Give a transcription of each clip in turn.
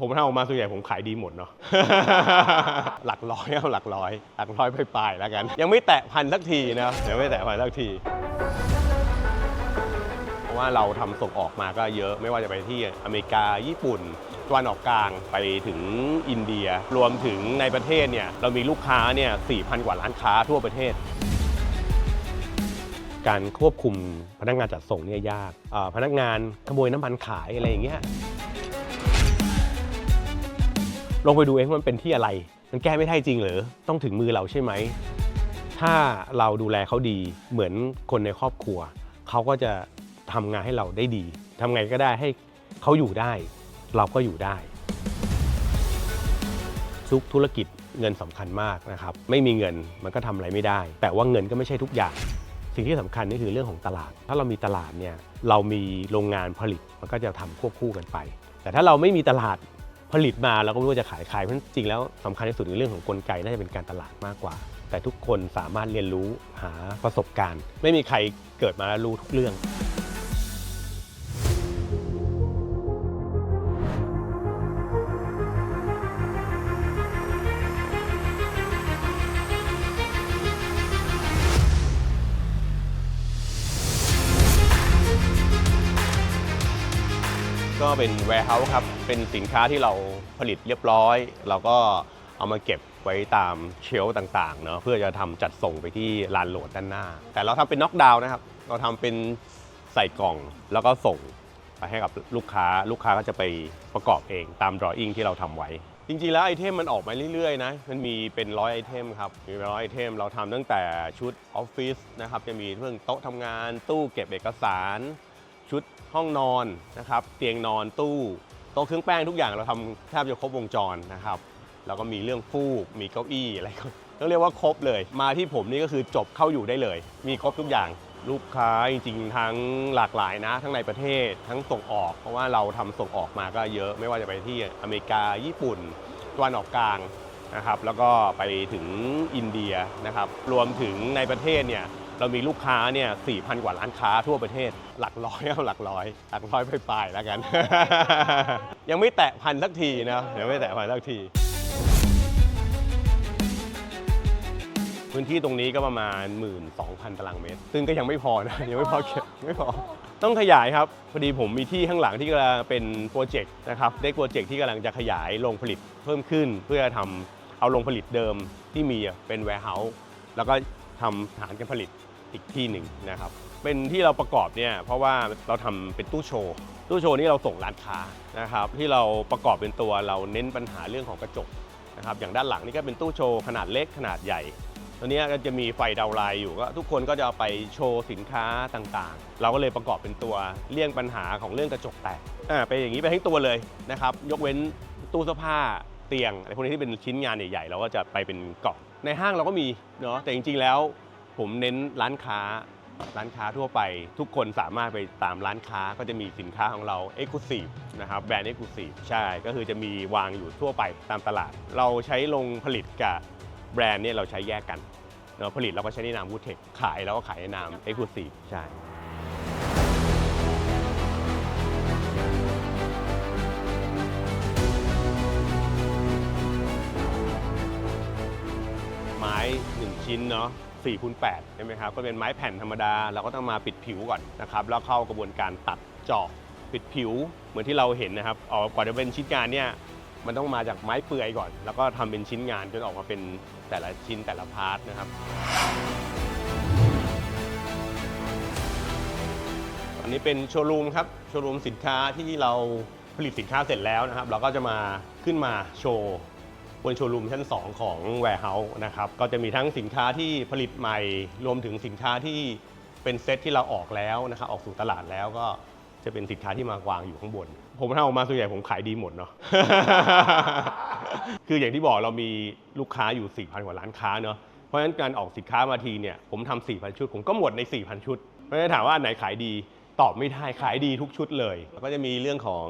ผมทำออกมาส่วนใหญ่ผมขายดีหมดเนาะ หลักร้อยเอาหลักร้อย หลักร้อยไปปลายแล้วกัน ยังไม่แตะพันสักทีนะยังไม่แตะพันสักทีเพราะว่าเราทำส่งออกมาก็เยอะไม่ว่าจะไปที่อเมริกาญี่ปุ่นตะวันออกกลางไปถึงอินเดีย รวมถึงในประเทศเนี่ยเรามีลูกค้าเนี่ย4,000 กว่าร้านค้าทั่วประเทศการควบคุมพนักงานจัดส่งเนี่ยยาก พนักงานขโมยน้ำมันขายอะไรอย่างเงี้ย ลงไปดูเองว่ามันเป็นที่อะไร มันแก้ไม่ได้จริงหรือต้องถึงมือเราใช่ไหม ถ้าเราดูแลเขาดีเหมือนคนในครอบครัว เขาก็จะทำงานให้เราได้ดีทำไงก็ได้ให้เขาอยู่ได้ เราก็อยู่ได้ทุกธุรกิจเงินสำคัญมากนะครับ ไม่มีเงินมันก็ทำอะไรไม่ได้ แต่ว่าเงินก็ไม่ใช่ทุกอย่าง สิ่งที่สำคัญนี่คือเรื่องของตลาด ถ้าเรามีตลาดเนี่ยเรามีโรงงานผลิตมันก็จะทำควบคู่กันไป แต่ถ้าเราไม่มีตลาด ผลิตมาเราก็ไม่รู้ว่าจะขายใครเพราะฉะนั้นจริงแล้วสำคัญที่สุดในเรื่องของกลไกน่าจะเป็นการตลาดมากกว่า แต่ทุกคนสามารถเรียนรู้หาประสบการณ์ ไม่มีใครเกิดมาแล้วรู้ทุกเรื่อง ก็เป็น warehouse ครับ เป็นสินค้าที่เราผลิตเรียบร้อย เราก็เอามาเก็บไว้ตามเชลฟ์ต่างๆเนาะเพื่อจะทำจัดส่งไปที่ลานโหลดด้านหน้า แต่เราทำเป็นน็อกดาวน์นะครับ เราทำเป็นใส่กล่องแล้วก็ส่งไปให้กับลูกค้า ลูกค้าก็จะไปประกอบเองตาม drawing ที่เราทำไว้ จริงๆแล้วไอเทมมันออกมาเรื่อยๆนะ มันมีเป็นร้อยไอเทมครับ มีเป็นร้อยไอเทมเราทำตั้งแต่ชุดออฟฟิศนะครับ จะมีเรื่องโต๊ะทำงานตู้เก็บเอกสาร ห้องนอนนะครับ เตียงนอนตู้โต๊ะเครื่องแป้งทุกอย่างเราทำแทบจะครบวงจรนะครับแล้วก็มีเรื่องฟูกมีเก้าอี้อะไรก็ต้องเรียกว่าครบเลย มาที่ผมนี่ก็คือจบเข้าอยู่ได้เลย มีครบทุกอย่างลูกค้าจริงๆทั้งหลากหลายนะ ทั้งในประเทศทั้งส่งออก เพราะว่าเราทำส่งออกมาก็เยอะไม่ว่าจะไปที่อเมริกาญี่ปุ่นตะวันออกกลางนะครับ แล้วก็ไปถึงอินเดียนะครับ รวมถึงในประเทศเนี่ย เรามีลูกค้าเนี่ย4,000 กว่าร้านค้าทั่วประเทศ หลักร้อยเอาหลักร้อย หลักร้อยไปปลายๆแล้วกัน ยังไม่แตะพันสักทีนะยังไม่แตะพันสักที พื้นที่ตรงนี้ก็ประมาณ 12,000 ตารางเมตร ซึ่งก็ยังไม่พอนะ ยังไม่พอเก็บไม่พอ ต้องขยายครับ พอดีผมมีที่ข้างหลังที่กำลังเป็นโปรเจกต์นะครับเด็กโปรเจกต์ที่กำลังจะขยายโรงผลิตเพิ่มขึ้น เพื่อทำเอาโรงผลิตเดิมที่มีอะเป็น warehouse แล้วก็ทำฐานการผลิต อีกที่หนึ่งนะครับ เป็นที่เราประกอบเนี่ยเพราะว่าเราทำเป็นตู้โชว์ ตู้โชว์นี่เราส่งร้านค้านะครับ ที่เราประกอบเป็นตัวเราเน้นปัญหาเรื่องของกระจกนะครับ อย่างด้านหลังนี่ก็เป็นตู้โชว์ขนาดเล็กขนาดใหญ่ตัวนี้ก็จะมีไฟดาวไลน์อยู่ก็ทุกคนก็จะเอาไปโชว์สินค้าต่างๆ เราก็เลยประกอบเป็นตัวเลี่ยงปัญหาของเรื่องกระจกแตกอ่าไปนอย่างนี้ไปทั้งตัวเลยนะครับ ยกเว้นตู้เสื้อผ้าเตียงอะไรพวกนี้ที่เป็นชิ้นงานใหญ่ๆเราก็จะไปเป็นกล่องในห้างเราก็มีเนาะแต่จริงๆแล้ว ผมเน้นร้านค้าร้านค้าทั่วไป ทุกคนสามารถไปตามร้านค้าก็จะมีสินค้าของเรา e x c l u s i v e นะครับแบรนด์ e x c l u s i v e ใช่ก็คือจะมีวางอยู่ทั่วไปตามตลาด เราใช้ลงผลิตกับแบรนด์เนี่ยเราใช้แยกกันเนาะผลิตเราก็ใช้ในนามวูเทคขายเราก็ขายในนาม e x c l u s i v e ใช่ไม้1ชิ้นเนาะ 4คูณ8ใช่ไหมครับก็เป็นไม้แผ่นธรรมดาเราก็ต้องมาปิดผิวก่อนนะครับแล้วเข้ากระบวนการตัดเจาะปิดผิวเหมือนที่เราเห็นนะครับออกก่อนจะเป็นชิ้นงานเนี่ยมันต้องมาจากไม้เปื่อยก่อน แล้วก็ทำเป็นชิ้นงานจนออกมาเป็นแต่ละชิ้นแต่ละพาร์ทนะครับอันนี้เป็นโชว์รูมครับโชว์รูมสินค้าที่เราผลิตสินค้าเสร็จแล้วนะครับ เราก็จะมาขึ้นมาโชว์ บนโชว์รูมชั้น 2 ของ Warehouse นะครับก็จะมีทั้งสินค้าที่ผลิตใหม่ รวมถึงสินค้าที่เป็นเซตที่เราออกแล้วนะครับออกสู่ตลาดแล้วก็จะเป็นสินค้าที่มาวางอยู่ข้างบน ผมทำออกมาส่วนใหญ่ผมขายดีหมดเนาะ คืออย่างที่บอกเรามีลูกค้าอยู่ 4,000 กว่าร้านค้าเนาะ เพราะฉะนั้นการออกสินค้ามาทีเนี่ยผมทำ4,000 ชุด ผมก็หมดใน 4,000 ชุด เพราะฉะนั้นถามว่าไหนขายดี ตอบไม่ได้ ขายดีทุกชุดเลยแล้วก็จะมีเรื่องของ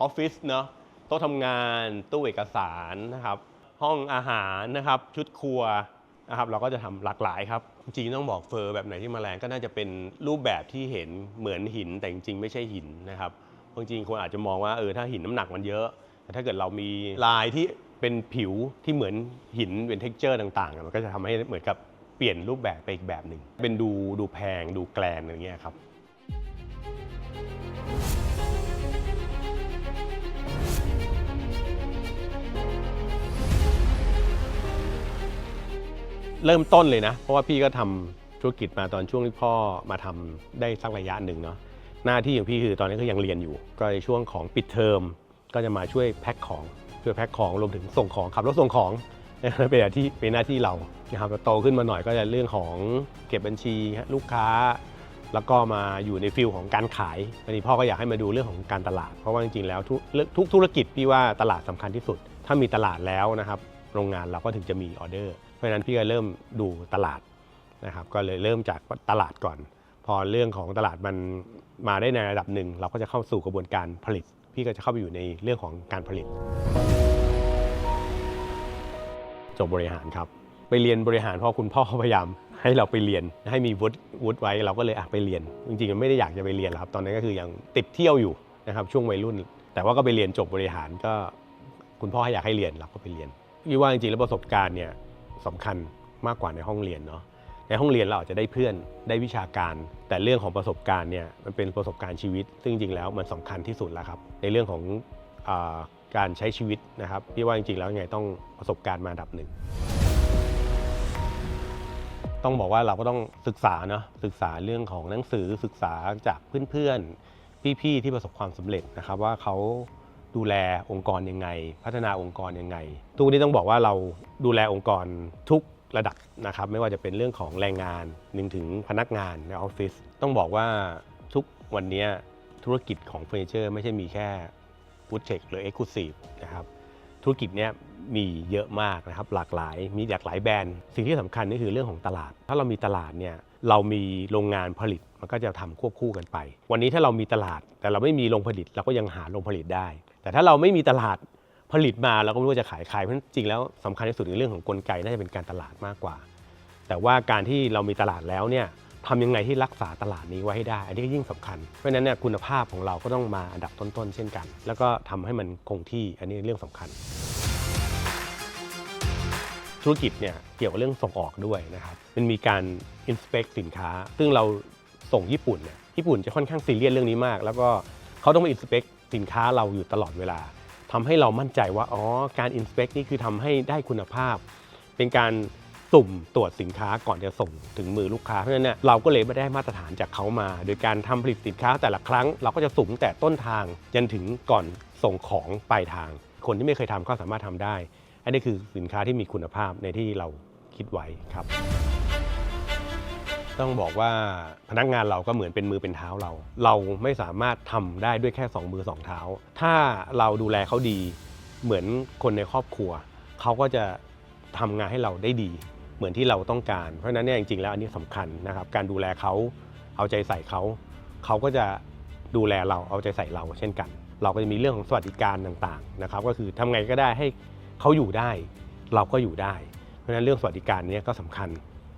ออฟฟิศเนาะ โต๊ะทำงานตู้เอกสารนะครับ ห้องอาหารนะครับ ชุดครัวนะครับ เราก็จะทำหลากหลายครับ จริงๆต้องบอกเฟอร์แบบไหนที่มาแรงก็น่าจะเป็นรูปแบบที่เห็นเหมือนหินแต่จริงๆไม่ใช่หินนะครับบางทีคนอาจจะมองว่าเออถ้าหินน้ำหนักมันเยอะ แต่ถ้าเกิดเรามีลายที่เป็นผิวที่เหมือนหินเป็นเท็กเจอร์ต่างๆ มันก็จะทำให้เหมือนกับเปลี่ยนรูปแบบไปอีกแบบหนึ่งเป็นดูดูแพงดูแกลนอะไรเงี้ยครับ เริ่มต้นเลยนะ เพราะว่าพี่ก็ทำธุรกิจมาตอนช่วงที่พ่อมาทำได้สักระยะหนึ่งเนาะหน้าที่ของพี่คือตอนนี้ก็ยังเรียนอยู่ ก็ในช่วงของปิดเทอมก็จะมาช่วยแพ็คของช่วยแพ็คของรวมถึงส่งของขับรถส่งของเป็นหน้าที่เป็นหน้าที่เรานะครับโตขึ้นมาหน่อยก็จะเรื่องของเก็บบัญชีลูกค้า แล้วก็มาอยู่ในฟิลของการขายอันนี้พ่อก็อยากให้มาดูเรื่องของการตลาด เพราะว่าจริงๆแล้วทุกทุกธุรกิจพี่ว่าตลาดสำคัญที่สุด ถ้ามีตลาดแล้วนะครับโรงงานเราก็ถึงจะมีออเดอร์ เพราะฉะนั้นพี่ก็เริ่มดูตลาดนะครับก็เลยเริ่มจากตลาดก่อน พอเรื่องของตลาดมันมาได้ในระดับหนึ่ง เราก็จะเข้าสู่กระบวนการผลิต พี่ก็จะเข้าไปอยู่ในเรื่องของการผลิต จบบริหารครับ ไปเรียนบริหารเพราะคุณพ่อพยายามให้เราไปเรียนให้มีวุฒิวุฒิไว้เราก็เลยอะไปเรียน จริงๆมันไม่ได้อยากจะไปเรียนหรอกครับ ตอนนั้นก็คือยังติดเที่ยวอยู่นะครับช่วงวัยรุ่น แต่ว่าก็ไปเรียนจบบริหารก็คุณพ่อให้อยากให้เรียนเราก็ไปเรียนพี่ว่าจริงๆแล้วประสบการณ์เนี่ย สำคัญมากกว่าในห้องเรียนเนาะในห้องเรียนเราอาจจะได้เพื่อนได้วิชาการ แต่เรื่องของประสบการณ์เนี่ยมันเป็นประสบการณ์ชีวิต ซึ่งจริงๆแล้วมันสำคัญที่สุดแล้วครับ ในเรื่องของอการใช้ชีวิตนะครับพี่ว่าจริงๆแล้วยังไงต้องประสบการณ์มาดับหนึ่งต้องบอกว่าเราก็ต้องศึกษาเนาะศึกษาเรื่องของหนังสือศึกษาจากเพื่อนๆพี่ๆที่ประสบความสำเร็จนะครับ ว่าเขา ดูแลองค์กรยังไง พัฒนาองค์กรยังไง ทุกวันนี้ต้องบอกว่าเราดูแลองค์กรทุกระดับนะครับ ไม่ว่าจะเป็นเรื่องของแรงงานหนึ่งถึงพนักงานในออฟฟิศต้องบอกว่าทุกวันนี้ธุรกิจของเฟอร์นิเจอร์ไม่ใช่มีแค่ฟูดเทคหรือ Exclusive นะครับธุรกิจเนี้ยมีเยอะมากนะครับหลากหลายมีหลากหลายแบรนด์ สิ่งที่สำคัญนี่คือเรื่องของตลาด ถ้าเรามีตลาดเนี่ยเรามีโรงงานผลิตมันก็จะทำควบคู่กันไป วันนี้ถ้าเรามีตลาดแต่เราไม่มีโรงผลิตเราก็ยังหาโรงผลิตได้ แต่ถ้าเราไม่มีตลาดผลิตมาเราก็ไม่รู้ว่าจะขายใครเพราะฉะนั้นจริงแล้วสำคัญที่สุดในเรื่องของกลไกน่าจะเป็นการตลาดมากกว่า แต่ว่าการที่เรามีตลาดแล้วเนี่ยทำยังไงที่รักษาตลาดนี้ไว้ให้ได้ อันนี้ก็ยิ่งสำคัญ เพราะฉะนั้นเนี่ยคุณภาพของเราก็ต้องมาอันดับต้นๆ เช่นกัน แล้วก็ทำให้มันคงที่อันนี้เรื่องสำคัญ ธุรกิจเนี่ยเกี่ยวกับเรื่องส่งออกด้วยนะครับมันมีการ inspect สินค้า ซึ่งเราส่งญี่ปุ่นเนี่ยญี่ปุ่นจะค่อนข้างซีเรียสเรื่องนี้มาก แล้วก็เขาต้องมา inspect สินค้าเราอยู่ตลอดเวลาทำให้เรามั่นใจว่าอ๋อการ inspect นี่คือทำให้ได้คุณภาพ เป็นการสุ่มตรวจสินค้าก่อนจะส่งถึงมือลูกค้าเพราะฉะนั้นเนี่ยเราก็เลยไม่ได้มาตรฐานจากเขามา โดยการทำผลิตสินค้าแต่ละครั้ง เราก็จะสุ่มแต่ต้นทางจนถึงก่อนส่งของปลายทาง คนที่ไม่เคยทำก็สามารถทำได้ อันนี้คือสินค้าที่มีคุณภาพในที่เราคิดไว้ครับ ต้องบอกว่าพนักงานเราก็เหมือนเป็นมือเป็นเท้าเรา เราไม่สามารถทำได้ด้วยแค่ 2 มือ 2 เท้า ถ้าเราดูแลเขาดี เหมือนคนในครอบครัว เขาก็จะทำงานให้เราได้ดี เหมือนที่เราต้องการ เพราะฉะนั้นเนี่ยจริงๆแล้วอันนี้สำคัญนะครับ การดูแลเขาเอาใจใส่เขา เขาก็จะดูแลเราเอาใจใส่เราเช่นกัน เราก็จะมีเรื่องของสวัสดิการต่างๆนะครับก็คือทำไงก็ได้ให้เขาอยู่ได้ เราก็อยู่ได้ เพราะฉะนั้นเรื่องสวัสดิการนี้ก็สำคัญ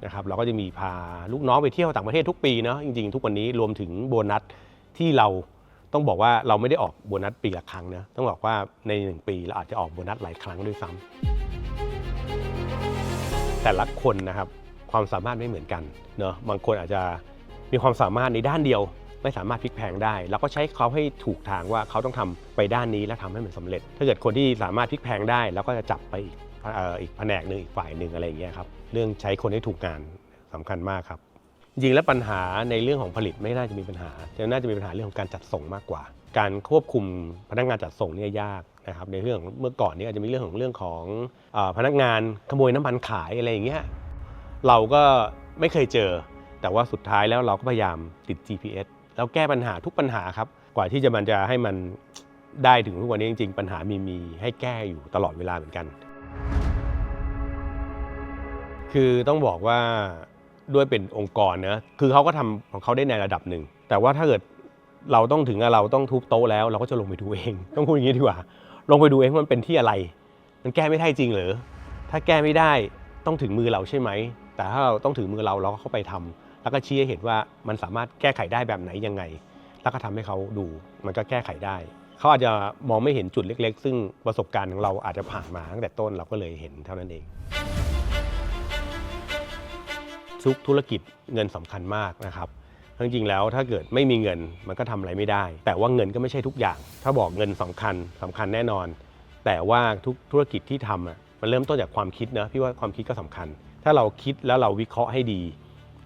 นะครับเราก็จะมีพาลูกน้องไปเที่ยวต่างประเทศทุกปีเนาะจริงๆ ทุกวันนี้รวมถึงโบนัสที่เราต้องบอกว่าเราไม่ได้ออกโบนัสปีละครั้งนะต้องบอกว่าในหนึ่งปีเราอาจจะออกโบนัสหลายครั้งด้วยซ้ำแต่ละคนนะครับความสามารถไม่เหมือนกันเนาะบางคนอาจจะมีความสามารถในด้านเดียว ไม่สามารถพลิกแพงได้เราก็ใช้เขาให้ถูกทางว่าเขาต้องทำไปด้านนี้แล้วทำให้มันสำเร็จ ถ้าเกิดคนที่สามารถพลิกแพงได้เราก็จะจับไปอีก อีกแผนกหนึ่งอีกฝ่ายหนึ่งอะไรอย่างเงี้ยครับเรื่องใช้คนให้ถูกงานสำคัญมากครับจริงแล้วปัญหาในเรื่องของผลิตไม่น่าจะมีปัญหาจะน่าจะมีปัญหาเรื่องของการจัดส่งมากกว่า การควบคุมพนักงานจัดส่งเนี่ยยากนะครับในเรื่องเมื่อก่อนนี้อาจจะมีเรื่องของเรื่องของอพนักงานขโมยน้ำมันขายอะไรอย่างเงี้ยเราก็ไม่เคยเจอ แต่ว่าสุดท้ายแล้วเราก็พยายามติด GPS แล้วแก้ปัญหาทุกปัญหาครับกว่าที่จะมันจะให้มันได้ถึงทุกวันนี้จริง ๆ ปัญหามีมีให้แก้อยู่ตลอดเวลาเหมือนกัน คือต้องบอกว่าด้วยเป็นองค์กรนะคือเขาก็ทำของเขาได้ในระดับหนึ่ง แต่ว่าถ้าเกิดเราต้องถึงกับเราต้องทุบโต๊ะแล้ว เราก็จะลงไปดูเอง ต้องพูดอย่างนี้ดีกว่า ลงไปดูเองว่ามันเป็นที่อะไร มันแก้ไม่ได้จริงเหรือ ถ้าแก้ไม่ได้ต้องถึงมือเราใช่ไหม แต่ถ้าเราต้องถึงมือเราเราก็เข้าไปทำแล้วก็ชี้ให้เห็นว่ามันสามารถแก้ไขได้แบบไหนยังไง แล้วก็ทำให้เขาดูมันก็แก้ไขได้ เขาอาจจะมองไม่เห็นจุดเล็ก ๆ ซึ่งประสบการณ์ของเราอาจจะผ่านมาตั้งแต่ต้นเราก็เลยเห็นเท่านั้นเอง ทุกธุรกิจเงินสำคัญมากนะครับจริงๆแล้วถ้าเกิดไม่มีเงินมันก็ทำอะไรไม่ได้ แต่ว่าเงินก็ไม่ใช่ทุกอย่าง ถ้าบอกเงินสำคัญสำคัญแน่นอน แต่ว่าทุกธุรกิจที่ทำอะมันเริ่มต้นจากความคิดนะพี่ว่าความคิดก็สำคัญ ถ้าเราคิดแล้วเราวิเคราะห์ให้ดี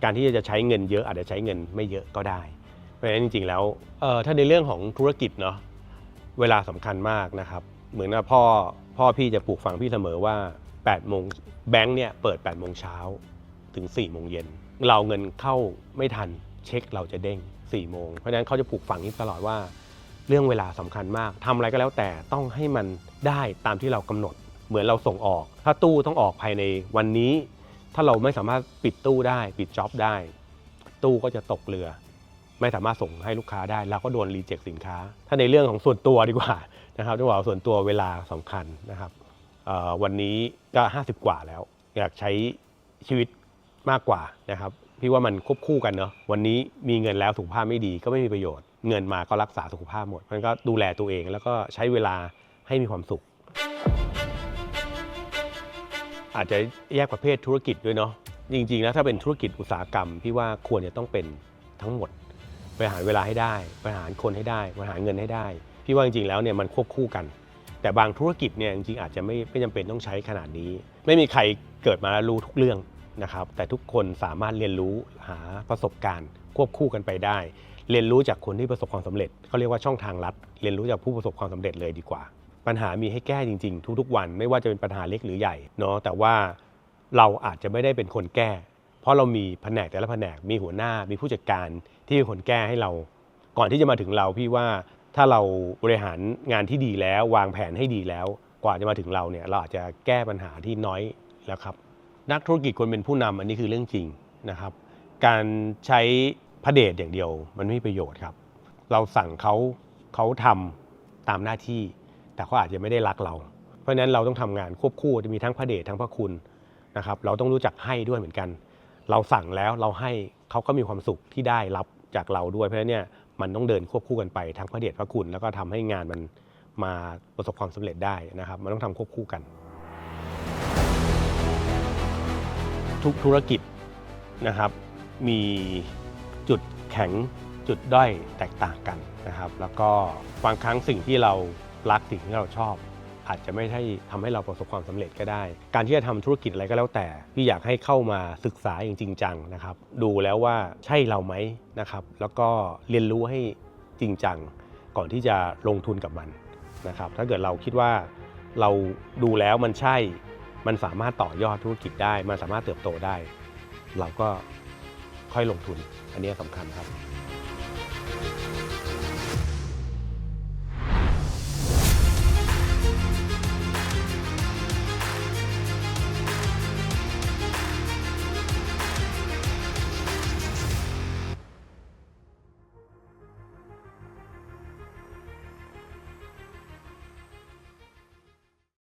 การที่จะใช้เงินเยอะอาจจะใช้เงินไม่เยอะก็ได้เพราะฉะนั้นจริงๆแล้วถ้าในเรื่องของธุรกิจเนาะเวลาสำคัญมากนะครับ เหมือนพ่อพ่อพี่จะปลูกฝังพี่เสมอว่า8โมงแบงค์เนี่ยเปิด8โมงเช้า ถึง4โมงเย็นเราเงินเข้าไม่ทันเช็คเราจะเด้ง4โมงเพราะฉะนั้นเขาจะปลูกฝังนี้ตลอดว่า เรื่องเวลาสำคัญมากทำอะไรก็แล้วแต่ต้องให้มันได้ตามที่เรากำหนด เหมือนเราส่งออก ถ้าตู้ต้องออกภายในวันนี้ ถ้าเราไม่สามารถปิดตู้ได้ ปิดจ็อบได้ ตู้ก็จะตกเรือ ไม่สามารถส่งให้ลูกค้าได้เราก็โดนรีเจ็คสินค้า ถ้าในเรื่องของส่วนตัวดีกว่านะครับต้องบอกว่าส่วนตัวเวลาสำคัญนะครับวันนี้ก็ 50 กว่าแล้ว อยากใช้ชีวิต มากกว่านะครับพี่ว่ามันควบคู่กันเนาะวันนี้มีเงินแล้วสุขภาพไม่ดีก็ไม่มีประโยชน์ เงินมาก็รักษาสุขภาพหมด มันก็ดูแลตัวเองแล้วก็ใช้เวลาให้มีความสุข อาจจะแยกประเภทธุรกิจด้วยเนาะจริงๆแล้วถ้าเป็นธุรกิจอุตสาหกรรมพี่ว่าควรจะต้องเป็นทั้งหมดบริหารเวลาให้ได้บริหารคนให้ได้บริหารเงินให้ได้ พี่ว่าจริงๆแล้วเนี่ยมันควบคู่กัน แต่บางธุรกิจเนี่ยจริงๆอาจจะไม่ไม่จำเป็นต้องใช้ขนาดนี้ ไม่มีใครเกิดมาแล้วรู้ทุกเรื่อง นะครับแต่ทุกคนสามารถเรียนรู้หาประสบการณ์ควบคู่กันไปได้ เรียนรู้จากคนที่ประสบความสำเร็จเขาเรียกว่าช่องทางลัด เรียนรู้จากผู้ประสบความสำเร็จเลยดีกว่า ปัญหามีให้แก้จริง ๆ ทุกๆ วัน ไม่ว่าจะเป็นปัญหาเล็กหรือใหญ่เนาะแต่ว่าเราอาจจะไม่ได้เป็นคนแก้ เพราะเรามีแผนกแต่ละแผนกมีหัวหน้ามีผู้จัดการที่เป็นคนแก้ให้เรา ก่อนที่จะมาถึงเราพี่ว่าถ้าเราบริหารงานที่ดีแล้ว วางแผนให้ดีแล้ว กว่าจะมาถึงเราเนี่ยเราอาจจะแก้ปัญหาที่น้อยแล้วครับ นักธุรกิจควรเป็นผู้นำอันนี้คือเรื่องจริงนะครับ การใช้พระเดชอย่างเดียว มันไม่มีประโยชน์ครับ เราสั่งเขาเขาทำตามหน้าที่ แต่เขาอาจจะไม่ได้รักเรา เพราะฉะนั้นเราต้องทำงานควบคู่จะมีทั้งพระเดชทั้งพระคุณนะครับเราต้องรู้จักให้ด้วยเหมือนกัน เราสั่งแล้วเราให้เขาก็มีความสุขที่ได้รับจากเราด้วยเพราะฉะนั้นเนี่ยมันต้องเดินควบคู่กันไปทั้งพระเดชพระคุณ แล้วก็ทำให้งานมันมาประสบความสำเร็จได้นะครับ มันต้องทำควบคู่กัน ทุกธุรกิจนะครับ มีจุดแข็งจุดด้อยแตกต่างกันนะครับ แล้วก็บางครั้งสิ่งที่เรารักสิ่งที่เราชอบ อาจจะไม่ใช่ทำให้เราประสบความสำเร็จก็ได้ การที่จะทำธุรกิจอะไรก็แล้วแต่ พี่อยากให้เข้ามาศึกษาอย่างจริงจังนะครับ ดูแล้วว่าใช่เราไหมนะครับ แล้วก็เรียนรู้ให้จริงจังก่อนที่จะลงทุนกับมันนะครับ ถ้าเกิดเราคิดว่าเราดูแล้วมันใช่ มันสามารถต่อยอดธุรกิจได้ มันสามารถเติบโตได้ เราก็ค่อยลงทุน อันนี้สำคัญครับ